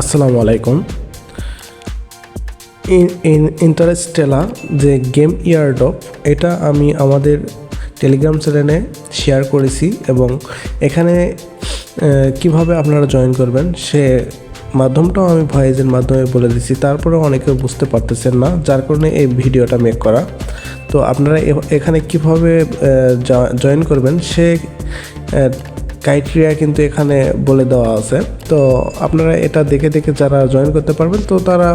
আসসালামু আলাইকুম। ইন্টারেস্টেলার যে গেম ইয়ারডপ, এটা আমি আমাদের টেলিগ্রাম চ্যানেলে শেয়ার করেছি এবং এখানে কীভাবে আপনারা জয়েন করবেন সে মাধ্যমটাও আমি ভয়েজের মাধ্যমে বলে দিচ্ছি তারপরেও অনেকে বুঝতে পারতেছেন না, যার কারণে এই ভিডিওটা মেক করা। তো আপনারা এখানে কীভাবে জয়েন করবেন সে ক্রাইটেরিয়া কিন্তু এখানে বলে দেওয়া আছে। তো আপনারা এটা দেখে দেখে যারা জয়েন করতে পারবেন, তো তারা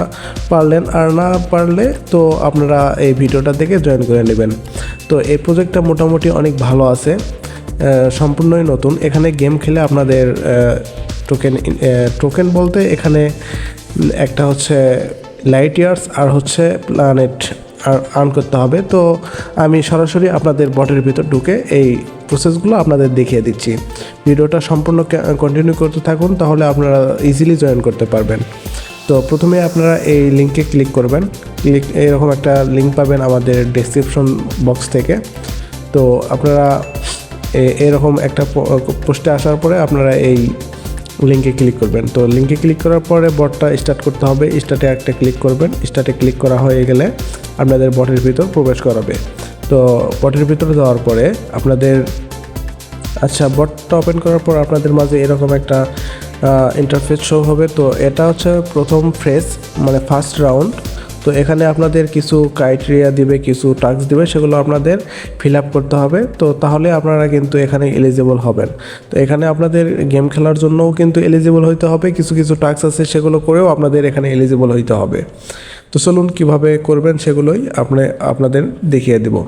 পারলেন। আর না পারলে, তো আপনারা এই ভিডিওটা দেখে জয়েন করে নেবেন। তো এই প্রজেক্টটা মোটামুটি অনেক ভালো আছে সম্পূর্ণই নতুন। এখানে গেম খেলে আপনাদের টোকেন টোকেন বলতে এখানে একটা হচ্ছে লাইট ইয়ার্স আর হচ্ছে প্ল্যানেট আর্ন করতে হবে। তো আমি সরাসরি আপনাদের বটের ভিতর ঢুকে এই প্রসেসগুলো আপনাদের দেখিয়ে দিচ্ছি। ভিডিওটা সম্পূর্ণ কন্টিনিউ করতে থাকুন, তাহলে আপনারা ইজিলি জয়েন করতে পারবেন। তো প্রথমে আপনারা এই লিঙ্কে ক্লিক করবেন। ক্লিক এরকম একটা লিঙ্ক পাবেন আমাদের ডেসক্রিপশন বক্স থেকে। তো আপনারা এরকম একটা পোস্টে আসার পরে আপনারা এই লিঙ্কে ক্লিক করবেন। তো লিঙ্কে ক্লিক করার পরে বটটা স্টার্ট করতে হবে। স্টার্টে একটা ক্লিক করবেন। স্টার্টে ক্লিক করা হয়ে গেলে আপনাদের বটের ভিতর প্রবেশ করাবে। তো বটের ভিতরে যাওয়ার পরে আপনাদের আচ্ছা বটটা ওপেন করার পর আপনাদের মাঝে এরকম একটা ইন্টারফেস শো হবে। তো এটা হচ্ছে প্রথম ফ্রেজ মানে ফার্স্ট রাউন্ড তো এখানে আপনাদের কিছু ক্রাইটেরিয়া দিবে, কিছু টাস্ক দিবে, সেগুলো আপনাদের ফিল আপ করতে হবে। তো তাহলে আপনারা কিন্তু এখানে এলিজিবল হবেন। তো এখানে আপনাদের গেম খেলার জন্যও কিন্তু এলিজিবল হইতে হবে। কিছু কিছু টাস্ক আছে, সেগুলো করেও আপনাদের এখানে এলিজিবল হইতে হবে। তো চলুন কীভাবে করবেন সেগুলোই আপনি, আপনাদের দেখিয়ে দেব।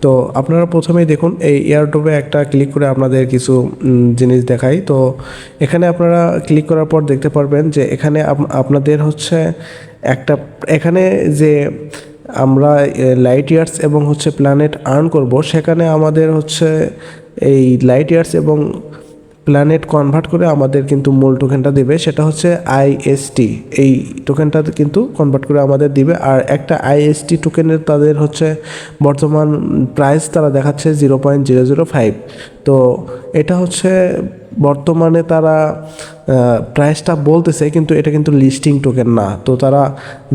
তো আপনারা প্রথমেই দেখুন, এই এয়ারটোপে একটা ক্লিক করে আপনাদের কিছু জিনিস দেখাই। তো এখানে আপনারা ক্লিক করার পর দেখতে পারবেন যে এখানে আপ- আপনাদের হচ্ছে একটা, এখানে যে আমরা লাইট ইয়ার্স এবং হচ্ছে প্ল্যানেট আর্ন করব, সেখানে আমাদের হচ্ছে এই লাইট ইয়ার্স এবং প্ল্যানেট কনভার্ট করে আমাদের কিন্তু মূল টোকেনটা দেবে, সেটা হচ্ছে আইএসটি এই টোকেনটা কিন্তু কনভার্ট করে আমাদের দিবে, আর একটা আইএসটি টোকেনের তাদের হচ্ছে বর্তমান প্রাইস তারা দেখাচ্ছে zero point zero zero five তো এটা হচ্ছে বর্তমানে তারা প্রাইসটা বলতেছে, কিন্তু এটা কিন্তু লিস্টিং টোকেন না। তো তারা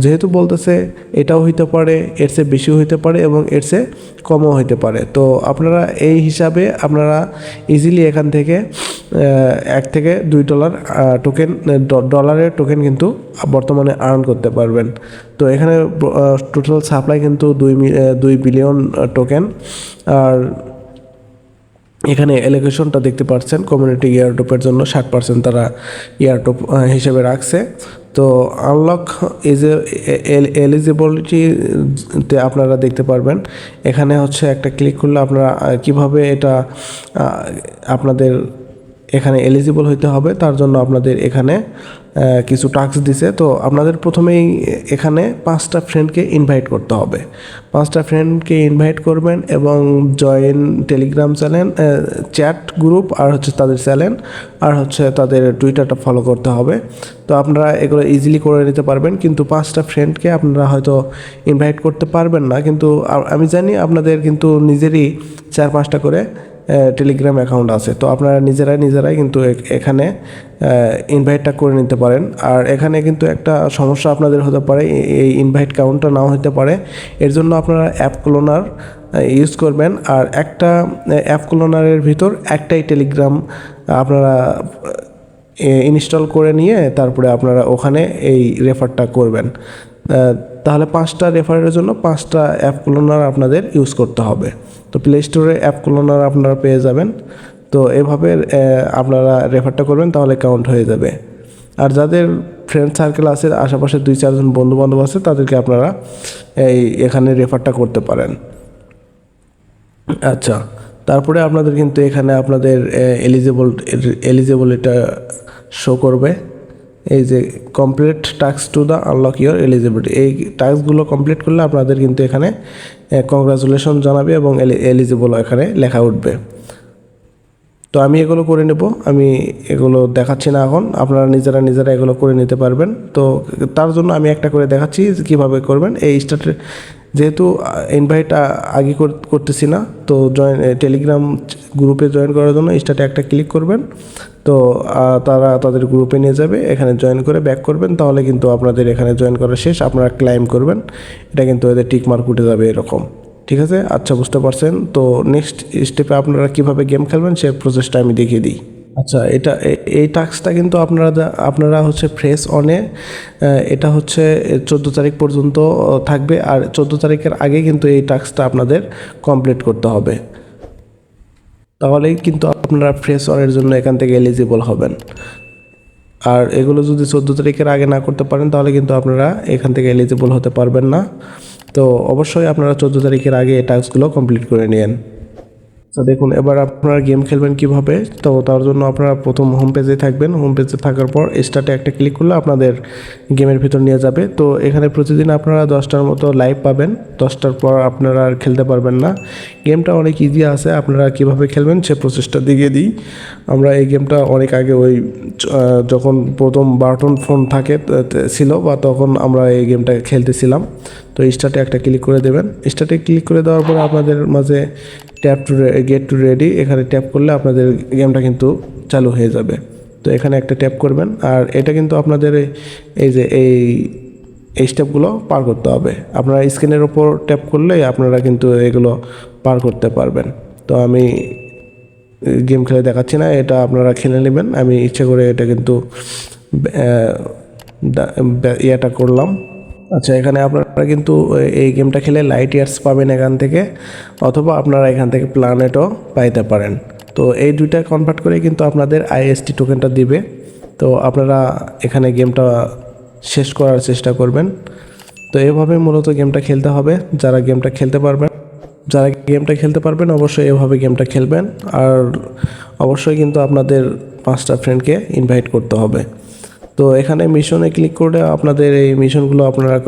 যেহেতু বলতেছে, এটাও হইতে পারে, এর চেয়ে বেশিও হইতে পারে এবং এর চেয়ে কমও হইতে পারে। তো আপনারা এই হিসাবে আপনারা ইজিলি এখান থেকে এক থেকে দুই ডলার টোকেন ডলারের টোকেন কিন্তু বর্তমানে আর্ন করতে পারবেন। তো এখানে টোটাল সাপ্লাই কিন্তু দুই দুই বিলিয়ন টোকেন আর এখানে এলোকেশনটা দেখতে পাচ্ছেন কমিউনিটি ইয়ারটোপের জন্য ষাট পার্সেন্ট তারা ইয়ারটোপ হিসেবে রাখছে। তো আনলক ইজ এলিজিবিলিটিতে আপনারা দেখতে পারবেন। এখানে হচ্ছে একটা ক্লিক করলে আপনারা কীভাবে এটা আপনাদের এখানে এলিজিবল হইতে হবে, তার জন্য আপনাদের এখানে কিছু টাস্ক দিছে। তো আপনাদের প্রথমেই এখানে পাঁচটা ফ্রেন্ডকে ইনভাইট করতে হবে। পাঁচটা ফ্রেন্ডকে ইনভাইট করবেন এবং join Telegram channel chat group আর হচ্ছে তাদের চ্যানেল আর হচ্ছে তাদের টুইটারটা ফলো করতে হবে। তো আপনারা এগুলো ইজিলি করে নিতে পারবেন, কিন্তু পাঁচটা ফ্রেন্ডকে আপনারা হয়তো ইনভাইট করতে পারবেন না। কিন্তু আমি জানি আপনাদের কিন্তু নিজেরই চার পাঁচটা করে টেলিগ্রাম অ্যাকাউন্ট আছে। তো আপনারা নিজেরাই নিজেরাই কিন্তু এখানে ইনভাইটটা করে নিতে পারেন। আর এখানে কিন্তু একটা সমস্যা আপনাদের হতে পারে এই ইনভাইট কাউন্টটা নাও হতে পারে। এর জন্য আপনারা অ্যাপ ক্লোনার ইউজ করবেন। আর একটা অ্যাপ ক্লোনারের ভিতর একটাই টেলিগ্রাম আপনারা ইনস্টল করে নিয়ে তারপরে আপনারা ওখানে এই রেফারটা করবেন। তাহলে পাঁচটা রেফারের জন্য পাঁচটা অ্যাপ ক্লোনার আপনাদের ইউজ করতে হবে। তো প্লে স্টোরে অ্যাপ ক্লোনার আপনারা পেয়ে যাবেন। তো এভাবে আপনারা রেফারটা করবেন, তাহলে কাউন্ট হয়ে যাবে। আর যাদের ফ্রেন্ড সার্কেল আছে, আশেপাশে দুই, চারজন বন্ধু বান্ধব আছে, তাদেরকে আপনারা এই, এখানে রেফারটা করতে পারেন। আচ্ছা তারপরে আপনাদের কিন্তু এখানে আপনাদের এলিজিবল এলিজিবল এটা শো করবে। এই যে complete task to the unlock your eligibility এই টাস্কগুলো কমপ্লিট করলে আপনাদের কিন্তু এখানে কংগ্রাচুলেশন জানাবে এবং এলিজিবল এখানে লেখা উঠবে। তো আমি এগুলো করে নেব। আমি এগুলো দেখাচ্ছি না এখন। আপনারা নিজেরা নিজেরা এগুলো করে নিতে পারবেন। তো তার জন্য আমি একটা করে দেখাচ্ছি কীভাবে করবেন। এই স্টার্টের যেহেতু ইনভাইট আগে কর- করতেছি না, তো জয়েন টেলিগ্রাম গ্রুপে জয়েন করার জন্য স্টার্টে একটা ক্লিক করবেন। তো তারা তাদের গ্রুপে নিয়ে যাবে, এখানে জয়েন করে ব্যাক করবেন, তাহলে কিন্তু আপনাদের এখানে জয়েন করা শেষ, আপনারা ক্লাইম করবেন, এটা কিন্তু এদের টিক মার্ক উঠে যাবে এরকম, ঠিক আছে? আচ্ছা বুঝতে পারছেন? তো নেক্সট স্টেপে আপনারা কীভাবে গেম খেলবেন, সে প্রসেসটা আমি দেখিয়ে দিই। আচ্ছা এটা এই টাস্কটা কিন্তু আপনারা আপনারা হচ্ছে ফ্রেশ অনে এটা হচ্ছে চোদ্দ তারিখ পর্যন্ত থাকবে, আর চোদ্দ তারিখের আগে কিন্তু এই টাস্কটা আপনাদের কমপ্লিট করতে হবে। তাহলেই কিন্তু আপনারা ফ্রেশ অনের জন্য এখান থেকে এলিজিবল হবেন। আর এগুলো যদি চোদ্দ তারিখের আগে না করতে পারেন, তাহলে কিন্তু আপনারা এখান থেকে এলিজিবল হতে পারবেন না। তো অবশ্যই আপনারা চোদ্দ তারিখের আগে এই টাস্কগুলো কমপ্লিট করে নিন তো দেখুন, এবার আপনারা গেম খেলবেন কীভাবে? তো তার জন্য আপনারা প্রথম হোম পেজে থাকবেন। হোম পেজে থাকার পর স্টার্টে একটা ক্লিক করলে আপনাদের গেমের ভিতর নিয়ে যাবে। তো এখানে প্রতিদিন আপনারা দশটার মতো লাইভ পাবেন। দশটার পর আপনারা আর খেলতে পারবেন না। গেমটা অনেক ইজি আছে। আপনারা কীভাবে খেলবেন সে প্রসেসটা দিকে দিই। আমরা এই গেমটা অনেক আগে ওই যখন প্রথম বাটন ফোন থাকে ছিল বা তখন আমরা এই গেমটা খেলতেছিলাম। তো স্টার্টে একটা ক্লিক করে দেবেন। স্টার্টে ক্লিক করে দেওয়ার পরে আপনাদের মাঝে tap to get to ready এখানে ট্যাপ করলে আপনাদের গেমটা কিন্তু চালু হয়ে যাবে। তো এখানে একটা ট্যাপ করবেন আর এটা কিন্তু আপনাদের এই- যে এই এই স্টেপগুলো পার করতে হবে। আপনারা স্ক্রিনের ওপর ট্যাপ করলেই আপনারা কিন্তু এগুলো পার করতে পারবেন। তো আমি গেম খেলে দেখাচ্ছি না, এটা আপনারা খেলে নেবেন। আমি ইচ্ছে করে এটা কিন্তু ইয়েটা করলাম। আচ্ছা এখানে আপনারা কিন্তু এই গেমটা খেলে লাইট ইয়ার্স পাবেন এখান থেকে, অথবা আপনারা এখান থেকে প্ল্যানেটও পাইতে পারেন। তো এই দুইটা কনভার্ট করে কিন্তু আপনাদের আইএসটি টোকেনটা দিবে। তো আপনারা এখানে গেমটা শেষ করার চেষ্টা করবেন। তো এভাবে মূলত গেমটা খেলতে হবে। যারা গেমটা খেলতে পারবেন, যারা গেমটা খেলতে পারবেন, অবশ্যই এভাবে গেমটা খেলবেন। আর অবশ্যই কিন্তু আপনাদের পাঁচটা ফ্রেন্ডকে ইনভাইট করতে হবে। তো এখানে মিশনে ক্লিক করে আপনাদের এই মিশনগুলো আপনারা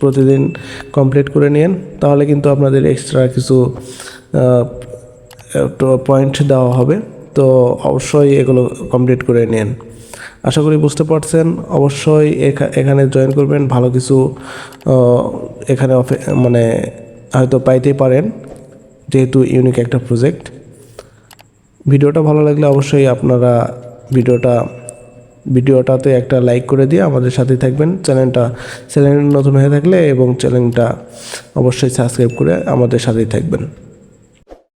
প্রতিদিন কমপ্লিট করে নিন। তাহলে কিন্তু আপনাদের এক্সট্রা কিছু পয়েন্ট দেওয়া হবে। তো অবশ্যই এগুলো কমপ্লিট করে নিন। আশা করি বুঝতে পারছেন। অবশ্যই এখা- এখানে জয়েন করবেন। ভালো কিছু এখানে মানে হয়তো পাইতেই পারেন। যেহেতু ইউনিক একটা প্রজেক্ট। ভিডিওটা ভালো লাগলে অবশ্যই আপনারা ভিডিওটা ভিডিওটাতে একটা লাইক করে দিয়ে আমাদের সাথে থাকবেন। চ্যানেলটা, চ্যানেল নতুন হয়ে থাকলে এবং চ্যানেলটা অবশ্যই সাবস্ক্রাইব করে আমাদের সাথেই থাকবেন।